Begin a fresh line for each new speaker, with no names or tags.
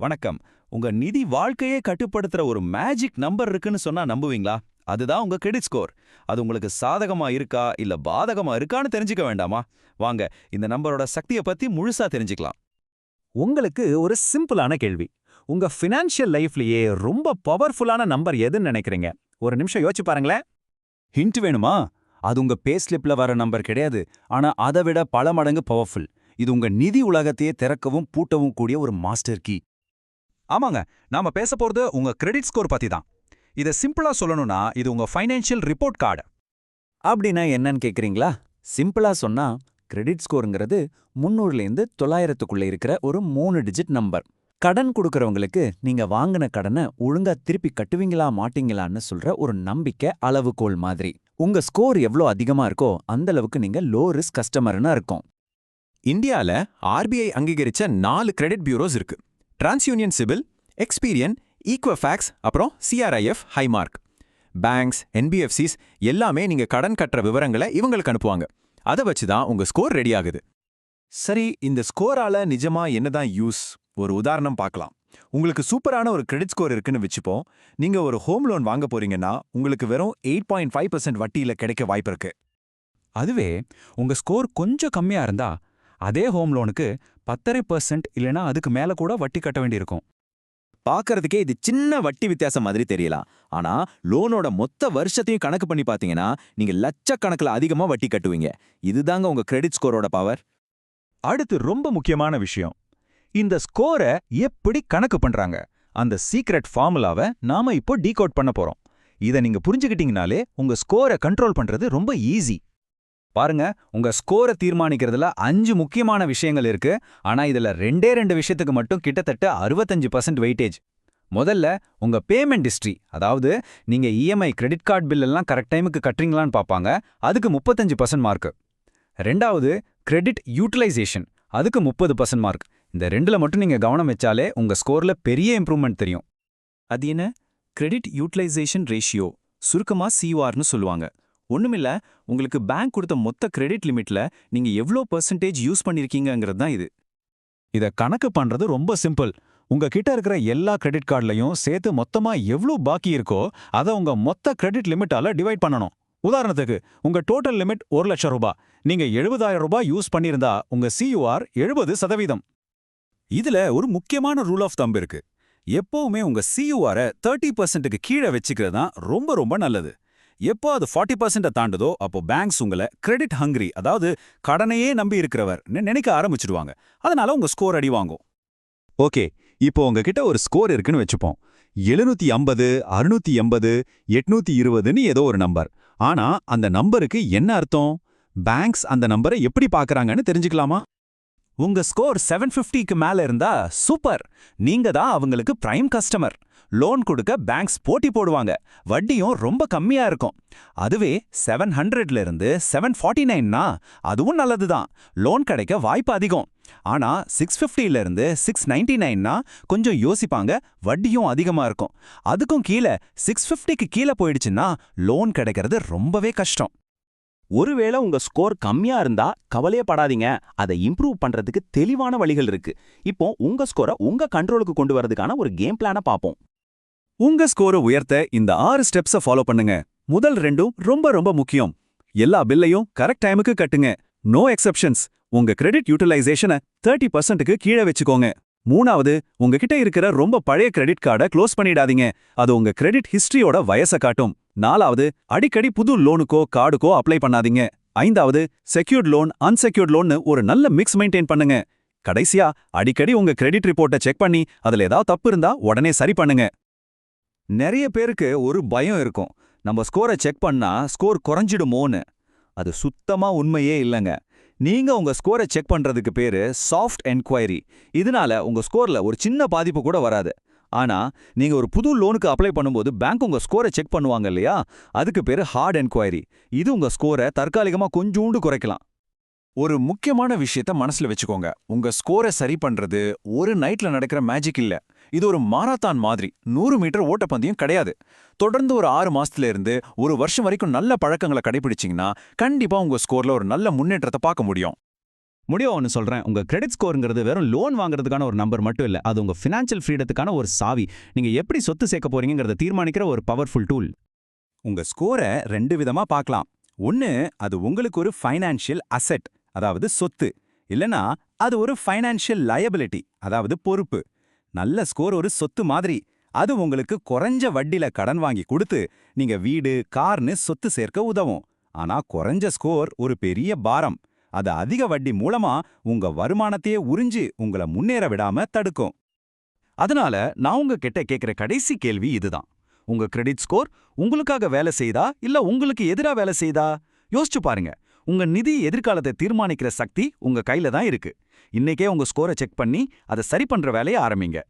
வணக்கம். உங்க நிதி வாழ்க்கையே கட்டுப்படுத்துற ஒரு மேஜிக் நம்பர் இருக்குன்னு சொன்னா நம்புவீங்களா? அதுதான் உங்க கிரெடிட் ஸ்கோர் அது உங்களுக்கு சாதகமா இருக்கா இல்ல பாதகமா இருக்கான்னு தெரிஞ்சுக்க வேண்டாமா? வாங்க இந்த நம்பரோட சக்தியை பத்தி முழுசா தெரிஞ்சுக்கலாம்.
உங்களுக்கு ஒரு சிம்பிளான கேள்வி. உங்க ஃபினான்ஷியல் லைஃப்லயே ரொம்ப பவர்ஃபுல்லான நம்பர் எதுன்னு நினைக்கிறீங்க? ஒரு நிமிஷம் யோசிச்சு பாருங்களேன்.
ஹிண்ட் வேணுமா? அது உங்க பேஸ்லிப்ல வர நம்பர் கிடையாது. ஆனா அதை விட பல மடங்கு பவர்ஃபுல் இது உங்க நிதி உலகத்தையே திறக்கவும் பூட்டவும் கூடிய ஒரு மாஸ்டர் கீ
ஆமாங்க நாம பேச போறது உங்க கிரெடிட் ஸ்கோர் பத்தி தான் இதை சிம்பிளா சொல்லணும்னா இது உங்க ஃபைனான்ஷியல் ரிப்போர்ட் கார்டு
அப்படின்னா என்னன்னு கேக்குறீங்களா? சிம்பிளா சொன்னா கிரெடிட் ஸ்கோருங்கிறது முன்னூறுலேருந்து தொள்ளாயிரத்துக்குள்ள இருக்கிற ஒரு மூணு டிஜிட் நம்பர் கடன் கொடுக்கறவங்களுக்கு நீங்க வாங்கின கடனை ஒழுங்கா திருப்பி கட்டுவீங்களா மாட்டீங்களான்னு சொல்ற ஒரு நம்பிக்கை அளவுகோல் மாதிரி. உங்க ஸ்கோர் எவ்வளோ அதிகமா இருக்கோ அந்த அளவுக்கு நீங்க லோ ரிஸ்க் கஸ்டமர்னு இருக்கும்.
இந்தியால ஆர்பிஐ அங்கீகரிச்ச நாலு கிரெடிட் பியூரோஸ் இருக்கு. டிரான்ஸ்யூனியன் சிபில் எக்ஸ்பீரியன் ஈக்வஃபேக்ஸ் அப்புறம் சிஆர்ஐஎஃப் ஹைமார்க் பேங்க்ஸ் என்பிஎஃப்சிஸ் எல்லாமே நீங்க கடன் கட்டுற விவரங்களை இவங்களுக்கு அனுப்புவாங்க. அதை வச்சு தான் உங்க ஸ்கோர் ரெடி ஆகுது. சரி இந்த ஸ்கோரால நிஜமா என்னதான் யூஸ்? ஒரு உதாரணம் பார்க்கலாம். உங்களுக்கு சூப்பரான ஒரு கிரெடிட் ஸ்கோர் இருக்குன்னு வச்சுப்போம். நீங்க ஒரு ஹோம் லோன் வாங்க போறீங்கன்னா உங்களுக்கு வெறும் எயிட் பாயிண்ட் ஃபைவ் பர்சன்ட் வட்டியில கிடைக்க வாய்ப்பு இருக்கு.
அதுவே உங்க ஸ்கோர் கொஞ்சம் கம்மியா இருந்தா அதே ஹோம் லோனுக்கு பத்தரை பர்சன்ட் இல்லைனா அதுக்கு மேல கூட வட்டி கட்ட வேண்டியிருக்கும்.
பார்க்கறதுக்கே இது சின்ன வட்டி வித்தியாசம் மாதிரி தெரியலாம் ஆனா லோனோட மொத்த வருஷத்தையும் கணக்கு பண்ணி பார்த்தீங்கன்னா நீங்க லட்சக்கணக்கில் அதிகமா வட்டி கட்டுவீங்க. இதுதாங்க உங்க கிரெடிட் ஸ்கோரோட பவர்
அடுத்து ரொம்ப முக்கியமான விஷயம். இந்த ஸ்கோரை எப்படி கணக்கு பண்றாங்க? அந்த சீக்ரெட் ஃபார்முலாவை நாம இப்போ டீகோட் பண்ண போறோம். இதை நீங்க புரிஞ்சுக்கிட்டீங்கனாலே உங்க ஸ்கோரை கண்ட்ரோல் பண்றது ரொம்ப ஈஸி பாருங்க உங்க ஸ்கோரை தீர்மானிக்கிறதுல அஞ்சு முக்கியமான விஷயங்கள் இருக்கு. ஆனா இதுல ரெண்டே ரெண்டு விஷயத்துக்கு மட்டும் கிட்டத்தட்ட அறுபத்தஞ்சு பர்சன்ட் வெயிட்டேஜ் முதல்ல உங்க பேமெண்ட் ஹிஸ்ட்ரி அதாவது நீங்க இஎம்ஐ கிரெடிட் கார்டு பில் எல்லாம் கரெக்ட் டைமுக்கு கட்டுறீங்களான்னு பார்ப்பாங்க அதுக்கு முப்பத்தஞ்சு பர்சன்ட் மார்க் ரெண்டாவது கிரெடிட் யூட்டிலைசேஷன் அதுக்கு முப்பது பர்சன்ட் மார்க் இந்த ரெண்டுல மட்டும் நீங்க கவனம் வச்சாலே உங்க ஸ்கோர்ல பெரிய இம்ப்ரூவ்மெண்ட் தெரியும்.
அது என்ன? கிரெடிட் யூட்டிலைசேஷன் ரேஷியோ சுருக்கமா சியூஆர்னு சொல்லுவாங்க. ஒண்ணுமில்ல உங்களுக்கு பேங்க் கொடுத்த மொத்த கிரெடிட் லிமிட்ல நீங்க எவ்வளோ பெர்சன்டேஜ் யூஸ் பண்ணிருக்கீங்கிறது தான் இது.
இத கணக்கு பண்றது ரொம்ப சிம்பிள் உங்க கிட்ட இருக்கிற எல்லா கிரெடிட் கார்டுலயும் சேர்த்து மொத்தமா எவ்வளவு பாக்கி இருக்கோ அதை உங்க மொத்த கிரெடிட் லிமிட்டால டிவைட் பண்ணணும். உதாரணத்துக்கு உங்க டோட்டல் லிமிட் ஒரு லட்சம் ரூபாய். நீங்க எழுபதாயிரம் ரூபாய் யூஸ் பண்ணியிருந்தா உங்க சியூஆர் எழுபது சதவீதம்.
இதுல ஒரு முக்கியமான ரூல் ஆஃப் தம்பு இருக்கு. எப்பவுமே உங்க சியூஆரை தேர்ட்டி பர்சன்ட்டுக்கு கீழே வச்சுக்கிறது தான் ரொம்ப ரொம்ப நல்லது. எப்போ அது ஃபார்ட்டி பர்சென்ட்டை தாண்டுதோ அப்போ பேங்க்ஸ் உங்களை கிரெடிட் ஹங்கிரி அதாவது கடனையே நம்பி இருக்கிறவர் நினைக்க ஆரம்பிச்சிடுவாங்க. அதனால உங்க ஸ்கோர் அடி வாங்கும்.
ஓகே இப்போ உங்ககிட்ட ஒரு ஸ்கோர் இருக்குன்னு வச்சுப்போம். எழுநூத்தி ஐம்பது அறுநூத்தி எண்பது எட்நூத்தி இருபதுன்னு ஏதோ ஒரு நம்பர் ஆனா அந்த நம்பருக்கு என்ன அர்த்தம்? பேங்க்ஸ் அந்த நம்பரை எப்படி பார்க்கறாங்கன்னு தெரிஞ்சுக்கலாமா?
உங்க ஸ்கோர் செவன் ஃபிஃப்டிக்கு மேல இருந்தா சூப்பர் நீங்க தான் அவங்களுக்கு பிரைம் கஸ்டமர் லோன் கொடுக்க பேங்க்ஸ் போட்டி போடுவாங்க. வட்டியும் ரொம்ப கம்மியா இருக்கும். அதுவே செவன் ஹண்ட்ரட்ல இருந்து செவன் ஃபார்ட்டி நைன்னா அதுவும் நல்லதுதான். லோன் கிடைக்க வாய்ப்பு அதிகம். ஆனா சிக்ஸ் ஃபிஃப்டில இருந்து சிக்ஸ் நைன்டி நைன்னா கொஞ்சம் யோசிப்பாங்க. வட்டியும் அதிகமா இருக்கும். அதுக்கும் கீழே சிக்ஸ் ஃபிஃப்டிக்கு கீழே போயிடுச்சுன்னா லோன் கிடைக்கிறது ரொம்பவே கஷ்டம்.
ஒருவேளை உங்க ஸ்கோர் கம்மியா இருந்தா கவலையே படாதீங்க. அதை இம்ப்ரூவ் பண்றதுக்கு தெளிவான வழிகள் இருக்கு. இப்போ உங்க ஸ்கோரை உங்க கண்ட்ரோலுக்கு கொண்டு வரதுக்கான ஒரு கேம் பிளான பாப்போம்
உங்க ஸ்கோரை உயர்த்த இந்த ஆறு ஸ்டெப்ஸை ஃபாலோ பண்ணுங்க. முதல் ரெண்டும் ரொம்ப ரொம்ப முக்கியம். எல்லா பில்லையும் கரெக்ட் டைமுக்கு கட்டுங்க. நோ எக்ஸெப்ஷன்ஸ் உங்க கிரெடிட் யூட்டிலைசேஷனை தேர்ட்டி பர்சன்ட்டுக்கு கீழே வச்சுக்கோங்க. மூணாவது உங்ககிட்ட இருக்கிற ரொம்ப பழைய கிரெடிட் கார்டை க்ளோஸ் பண்ணிடாதீங்க. அது உங்க கிரெடிட் ஹிஸ்டரியோட வயசை காட்டும். நாலாவது அடிக்கடி புது லோனுக்கோ கார்டுக்கோ அப்ளை பண்ணாதீங்க. ஐந்தாவது செக்யூர்ட் லோன் அன்செக்யூர்ட் லோன்னு ஒரு நல்ல மிக்ஸ் மெயின்டைன் பண்ணுங்க. கடைசியா அடிக்கடி உங்க கிரெடிட் ரிப்போர்ட்டை செக் பண்ணி அதுல ஏதாவது தப்பு இருந்தா உடனே சரி பண்ணுங்க.
நிறைய பேருக்கு ஒரு பயம் இருக்கும். நம்ம ஸ்கோரை செக் பண்ணா ஸ்கோர் குறைஞ்சிடுமோன்னு. அது சுத்தமா உண்மையே இல்லைங்க. நீங்க உங்க ஸ்கோரை செக் பண்றதுக்கு பேரு சாஃப்ட் என்கொயரி இதனால உங்க ஸ்கோர்ல ஒரு சின்ன பாதிப்பு கூட வராது. ஆனா நீங்க ஒரு புது லோனுக்கு அப்ளை பண்ணும்போது பேங்க் உங்க ஸ்கோரை செக் பண்ணுவாங்க இல்லையா? அதுக்கு பேரு ஹார்ட் என்கொயரி இது உங்க ஸ்கோரை தற்காலிகமா கொஞ்சூண்டு குறைக்கலாம்.
ஒரு முக்கியமான விஷயத்த மனசுல வச்சுக்கோங்க. உங்க ஸ்கோரை சரி பண்றது ஒரு நைட்ல நடக்கிற மேஜிக் இல்ல. இது ஒரு மாராத்தான் மாதிரி. நூறு மீட்டர் ஓட்டப்பந்தயம் கிடையாது. தொடர்ந்து ஒரு ஆறு மாசத்துல இருந்து ஒரு வருஷம் வரைக்கும் நல்ல பழக்கங்களை கடைபிடிச்சீங்கன்னா கண்டிப்பா உங்க ஸ்கோர்ல ஒரு நல்ல முன்னேற்றத்தை பார்க்க முடியும்.
முடியும் ஒன்று சொல்றேன். உங்க கிரெடிட் ஸ்கோருங்கிறது வெறும் லோன் வாங்குறதுக்கான ஒரு நம்பர் மட்டும் இல்ல. அது உங்க ஃபினான்ஷியல் ஃப்ரீடத்துக்கான ஒரு சாவி. நீங்க எப்படி சொத்து சேர்க்க போறீங்கிறத தீர்மானிக்கிற ஒரு பவர்ஃபுல் டூல்
உங்க ஸ்கோரை ரெண்டு விதமா பார்க்கலாம். ஒன்னு அது உங்களுக்கு ஒரு ஃபைனான்ஷியல் அசெட் அதாவது சொத்து. இல்லனா அது ஒரு ஃபைனான்ஷியல் லயபிலிட்டி அதாவது பொறுப்பு. நல்ல ஸ்கோர் ஒரு சொத்து மாதிரி. அது உங்களுக்கு குறைஞ்ச வட்டில கடன் வாங்கி கொடுத்து நீங்க வீடு கார்னு சொத்து சேர்க்க உதவும். ஆனா குறைஞ்ச ஸ்கோர் ஒரு பெரிய பாரம். அது அதிக வட்டி மூலமா உங்க வருமானத்தையே உறிஞ்சு உங்களை முன்னேற விடாம தடுக்கும்.
அதனால நான் உங்ககிட்ட கேட்கிற கடைசி கேள்வி இதுதான். உங்க கிரெடிட் ஸ்கோர் உங்களுக்காக வேலை செய்தா இல்ல உங்களுக்கு எதிரா வேலை செய்தா? யோசிச்சு பாருங்க. உங்க நிதி எதிர்காலத்தை தீர்மானிக்கிற சக்தி உங்க கையில தான் இருக்கு. இன்னைக்கே உங்க ஸ்கோரை செக் பண்ணி அதை சரி பண்ற வேலையை ஆரம்பிங்க.